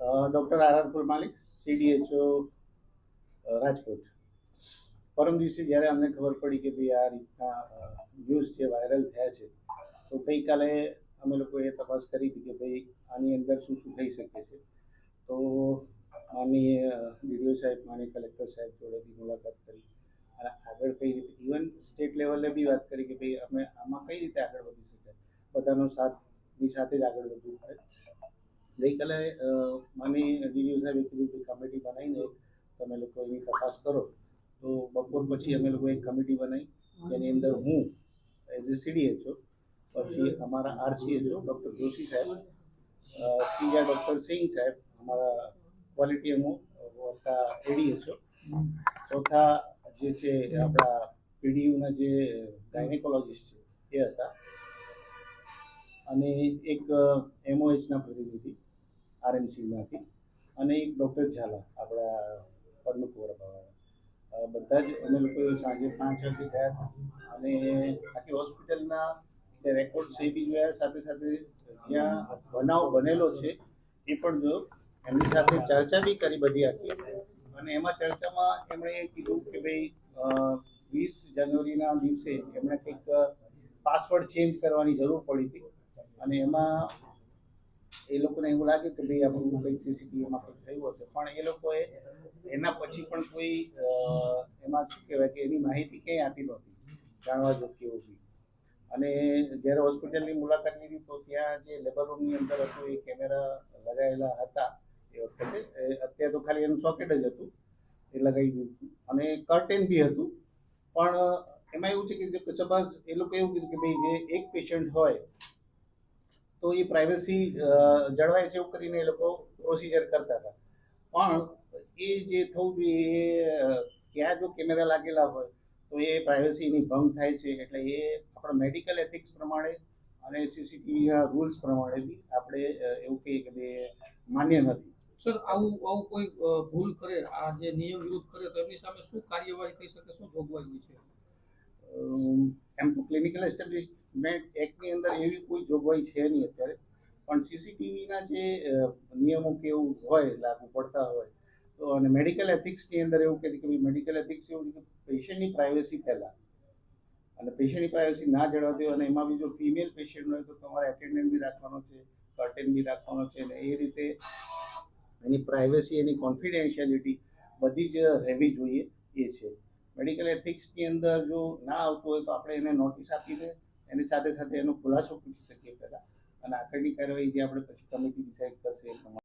Doctor R R કુલ માલિક, CDHO Rajkot. પરમ દિવસે જ્યારે અમને ખબર પડી કે ભાઈ આ રીતના ન્યૂઝ જે વાયરલ થયા છે, તો ગઈકાલે અમે લોકોએ તપાસ કરી હતી કે ભાઈ આની અંદર શું શું થઈ શકે છે. તો આની ડીડીઓ સાહેબ માનનીય કલેક્ટર સાહેબ જોડે બી મુલાકાત કરી અને આગળ કઈ રીતે, ઇવન સ્ટેટ લેવલે બી વાત કરી કે ભાઈ અમે આમાં કઈ રીતે આગળ વધી શકાય. બધાનો સાથની સાથે જ આગળ વધવું પડે. ગઈકાલે મને ડીડીઓ સાહેબે કીધું કે કમિટી બનાવીને તમે લોકો એની તપાસ કરો. તો બપોર પછી અમે લોકો એક કમિટી બનાવી, જેની અંદર હું એઝ એ સીડીએચઓ પછી અમારા આરસીએચઓ ડૉક્ટર જોશી સાહેબ ત્રીજા ડૉક્ટર સિંહ સાહેબ, અમારા ક્વોલિટી એમઓ વત્તા એડીએચઓ ચોથા જે છે આપણા પીડીયુના જે ગાયનેકોલોજીસ્ટ છે, એ હતા. અને એક એમઓએચના પ્રતિનિધિ. આરએમસીમાંથી અને એક ડૉક્ટર ઝાલા, આપણા પરમકુવરવાળા બધા જ અમે લોકો સાંજે પાંચ વાગે ગયા હતા અને આખી હોસ્પિટલના જે રેકોર્ડ છે બી જોયા, સાથે સાથે જ્યાં બનાવ બનેલો છે એ પણ જોયો. એમની સાથે ચર્ચા બી કરી બધી આખી અને એમાં ચર્ચામાં એમણે કીધું કે ભાઈ વીસ જાન્યુઆરીના દિવસે એમણે કંઈક પાસવર્ડ ચેન્જ કરવાની જરૂર પડી હતી અને એમાં એ લોકોને એવું લાગ્યું કે ભાઈ આપણું કંઈક સીસીટીવીમાં કંઈક થયું હશે. પણ એ લોકોએ એના પછી પણ કોઈ એમાં શું કહેવાય કે એની માહિતી ક્યાંય આપી નહોતી. જાણવા જોગતી એવું અને જ્યારે હોસ્પિટલની મુલાકાત લીધી તો ત્યાં જે લેબર રૂમની અંદર હતું, એ કેમેરા લગાવેલા હતા એ વખતે. અત્યારે તો ખાલી એનું સોકેટ જ હતું. એ લગાવી દીધું હતું. અને કર્ટેન બી હતું. પણ એમાં એવું છે કે જે સપોઝ એ લોકો એવું કીધું કે ભાઈ જે એક પેશન્ટ હોય તો એ પ્રાઇવસી જળવાય છે એવું કરીને એ લોકો પ્રોસિજર કરતા હતા. પણ એ જે થવું જોઈએ એ, ક્યાં જો કેમેરા લાગેલા હોય તો એ પ્રાઇવસીની ભંગ થાય છે. એટલે એ આપણા મેડિકલ એથિક્સ પ્રમાણે અને સીસીટીવીના રૂલ્સ પ્રમાણે બી આપણે એવું કહીએ કે બે માન્ય નથી. સર, આવું આવું કોઈ ભૂલ કરે, આ જે નિયમ વિરુદ્ધ કરે તો એમની સામે શું કાર્યવાહી થઈ શકે, શું જોગવાઈ હોય છે? એમ તો ક્લિનિકલ એસ્ટેબ્લિશમેન્ટ એક્ટની અંદર એવી કોઈ જોગવાઈ છે નહીં અત્યારે. પણ સીસીટીવીના જે નિયમો કે એવું હોય, લાગુ પડતા હોય, તો અને મેડિકલ એથિક્સની અંદર એવું કહે છે કે મેડિકલ એથિક્સ એવું કે પેશન્ટની પ્રાઇવસી પહેલાં. અને પેશન્ટની પ્રાઇવસી ના જળવાતી હોય અને એમાં બી જો ફિમેલ પેશન્ટ હોય તો તમારે એટેન્ડન્ટ બી રાખવાનો છે કર્ટેન બી રાખવાનો છે અને એ રીતે એની પ્રાઇવસી એની કોન્ફિડેન્શિયાલિટી બધી જ રહેવી જોઈએ એ છે. મેડિકલ એથિક્સની અંદર જો ના આવતું હોય તો આપણે એને નોટિસ આપીને એની સાથે સાથે એનો ખુલાસો પૂછી શકીએ પહેલાં. અને આગળની કાર્યવાહી જે આપણે પછી કમિટી ડિસાઇડ કરશે એ પ્રમાણે